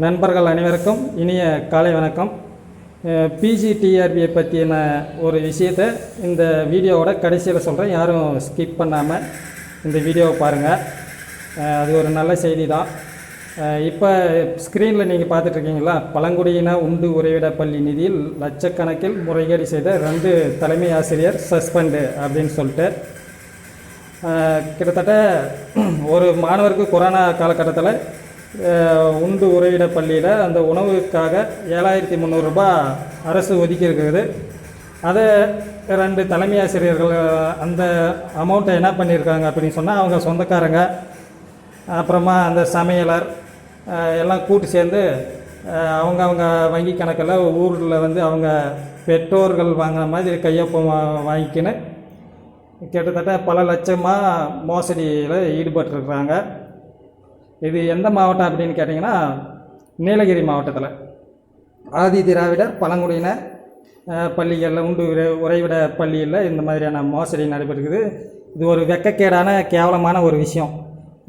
நண்பர்கள் அனைவருக்கும் இனிய காலை வணக்கம். பிஜிடிஆர்பியை பற்றின ஒரு விஷயத்தை இந்த வீடியோவோட கடைசியில் சொல்கிறேன் யாரும் ஸ்கிப் பண்ணாமல் இந்த வீடியோவை பாருங்கள் அது ஒரு நல்ல செய்தி தான் இப்போ ஸ்க்ரீனில் நீங்கள் பார்த்துட்ருக்கீங்களா? பழங்குடியின உண்டு உறைவிட பள்ளி நிதியில் லட்சக்கணக்கில் முறைகேடு செய்த ரெண்டு தலைமை ஆசிரியர் சஸ்பெண்டு அப்படின்னு சொல்லிட்டு. கிட்டத்தட்ட ஒரு மாணவருக்கு கொரோனா காலகட்டத்தில் உண்டு உறைவிட பள்ளியில் அந்த உணவுக்காக ஏழாயிரத்தி முந்நூறுரூபா அரசு ஒதுக்கி இருக்குது அதை ரெண்டு தலைமை ஆசிரியர்கள் அந்த அமௌண்ட்டை என்ன பண்ணியிருக்காங்க அப்படின்னு சொன்னால் அவங்க சொந்தக்காரங்க அப்புறமா அந்த சமையலர் எல்லாம் கூட்டு சேர்ந்து அவங்க அவங்க வங்கி கணக்கில் ஊரில் வந்து அவங்க பெற்றோர்கள் வாங்கின மாதிரி கையொப்பம் வாங்கிக்கின்னு கிட்டத்தட்ட பல லட்சமாக மோசடியில் ஈடுபட்டிருக்கிறாங்க. இது எந்த மாவட்டம் அப்படின்னு கேட்டிங்கன்னா நீலகிரி மாவட்டத்தில். ஆதி திராவிடர் பழங்குடியினர் பள்ளிகளில் உண்டு உறைவிட பள்ளியில் இந்த மாதிரியான மோசடி நடைபெறுகிறது இது ஒரு வெக்கக்கேடான கேவலமான ஒரு விஷயம்.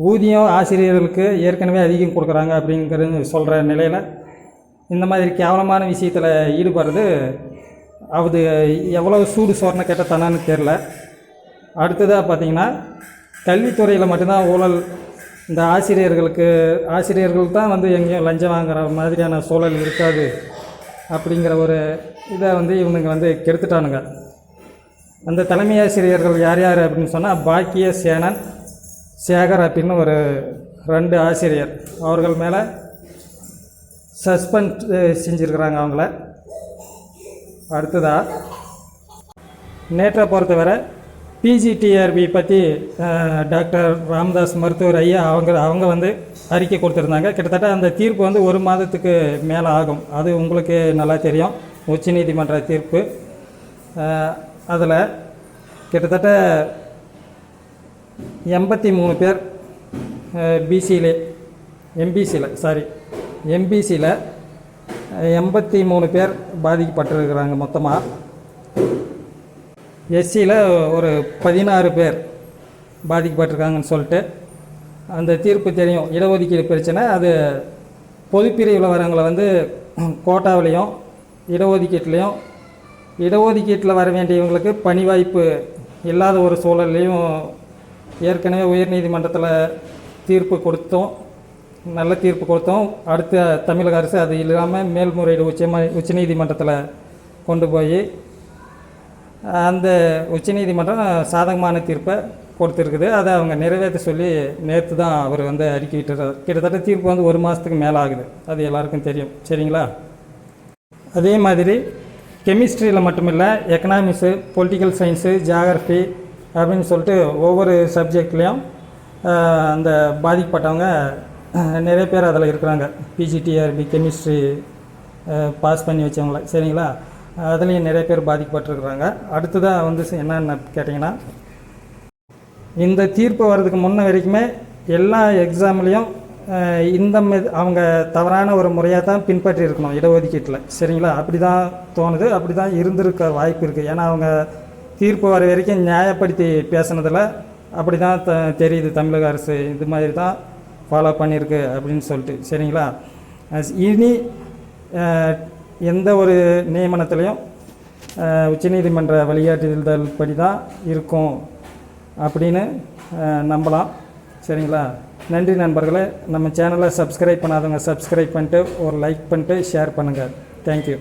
ஊதியம் ஆசிரியர்களுக்கு ஏற்கனவே அதிகம் கொடுக்குறாங்க அப்படிங்கிறது சொல்கிற நிலையில் இந்த மாதிரி கேவலமான விஷயத்தில் ஈடுபடுறது அது எவ்வளோ சூடு சோர்ன தானான்னு தெரில அடுத்ததாக பார்த்தீங்கன்னா கல்வித்துறையில் மட்டும்தான் ஊழல் இந்த ஆசிரியர்களுக்கு ஆசிரியர்கள் தான் வந்து எங்கேயும் லஞ்சம் வாங்குற மாதிரியான சூழல் இருக்காது அப்படிங்கிற ஒரு இதை வந்து இவனுங்க வந்து கெடுத்துட்டானுங்க. அந்த தலைமை ஆசிரியர்கள் யார் யார் அப்படின்னு சொன்னால் பாக்கிய சேனன் சேகர் அப்படின்னு ஒரு ரெண்டு ஆசிரியர். அவர்கள் மேலே சஸ்பெண்ட் செஞ்சுருக்கிறாங்க அவங்கள. அடுத்ததாக நேற்றை பொறுத்தவரை பிஜிடிஆர்பி பற்றி டாக்டர் ராமதாஸ் மருத்துவர் ஐயா அவங்க அவங்க வந்து அறிக்கை கொடுத்துருந்தாங்க. கிட்டத்தட்ட அந்த தீர்ப்பு வந்து ஒரு மாதத்துக்கு மேலே ஆகும். அது உங்களுக்கு நல்லா தெரியும். உச்சநீதிமன்ற தீர்ப்பு. அதில் கிட்டத்தட்ட எண்பத்தி மூணு பேர் பிசியில் எம்பிசியில் சாரி எம்பிசியில் எண்பத்தி மூணு பேர் பாதிக்கப்பட்டிருக்கிறாங்க மொத்தமாக எஸ்சியில் ஒரு பதினாறு பேர் பாதிக்கப்பட்டிருக்காங்கன்னு சொல்லிட்டு அந்த தீர்ப்பு தெரியும். இடஒதுக்கீடு பிரச்சனை அது பொதுப்பிரிவில் வரவங்களை வந்து கோட்டாவிலையும் இடஒதுக்கீட்லேயும் இடஒதுக்கீட்டில் வர வேண்டியவங்களுக்கு பணி வாய்ப்பு இல்லாத ஒரு சூழல்லையும் ஏற்கனவே உயர்நீதிமன்றத்தில் தீர்ப்பு கொடுத்தோம். நல்ல தீர்ப்பு கொடுத்தோம். அடுத்த தமிழக அரசு அது இல்லாமல் மேல்முறையீடு உச்ச உச்சநீதிமன்றத்தில் கொண்டு போய் அந்த உச்சநீதிமன்றம் சாதகமான தீர்ப்பை கொடுத்துருக்குது. அதை அவங்க நிறைவேற்ற சொல்லி நேற்று தான் அவர் வந்து அறிக்கையிட்டார் கிட்டத்தட்ட தீர்ப்பு வந்து ஒரு மாதத்துக்கு மேலே ஆகுது. அது எல்லாருக்கும் தெரியும். சரிங்களா? அதே மாதிரி கெமிஸ்ட்ரியில் மட்டுமில்லை எக்கனாமிக்ஸு பொலிட்டிக்கல் சயின்ஸு ஜியாகிரஃபி அப்படின்னு சொல்லிட்டு ஒவ்வொரு சப்ஜெக்ட்லேயும் அந்த பாதிக்கப்பட்டவங்க நிறைய பேர் அதில் இருக்கிறாங்க. பிஜிடிஆர்பி கெமிஸ்ட்ரி பாஸ் பண்ணி வச்சவங்கள. சரிங்களா? அதுலேயும் நிறைய பேர் பாதிக்கப்பட்டிருக்கிறாங்க. அடுத்ததாக வந்து என்னென்ன கேட்டிங்கன்னா இந்த தீர்ப்பு வர்றதுக்கு முன்ன வரைக்குமே எல்லா எக்ஸாம்லேயும் இந்த மெ- அவங்க தவறான ஒரு முறையாக தான் பின்பற்றி இருக்கணும் இடஒதுக்கீட்டில். சரிங்களா? அப்படி தான் தோணுது. அப்படி தான் இருந்திருக்க வாய்ப்பு இருக்குது ஏன்னா அவங்க தீர்ப்பு வர வரைக்கும் நியாயப்படுத்தி பேசுனதில் அப்படி தான் த தெரியுது. தமிழக அரசு இது மாதிரி தான் ஃபாலோ பண்ணியிருக்கு அப்படின்னு சொல்லிட்டு. சரிங்களா? இனி எந்த ஒரு நியமனத்திலையும் உச்சநீதிமன்ற வழிகாட்டுதல் படி தான் இருக்கும் அப்படின்னு நம்பலாம். சரிங்களா? நன்றி நண்பர்களே. நம்ம சேனலை சப்ஸ்கிரைப் பண்ணாதவங்க சப்ஸ்கிரைப் பண்ணிட்டு ஒரு லைக் பண்ணிட்டு ஷேர் பண்ணுங்கள் தேங்க்யூ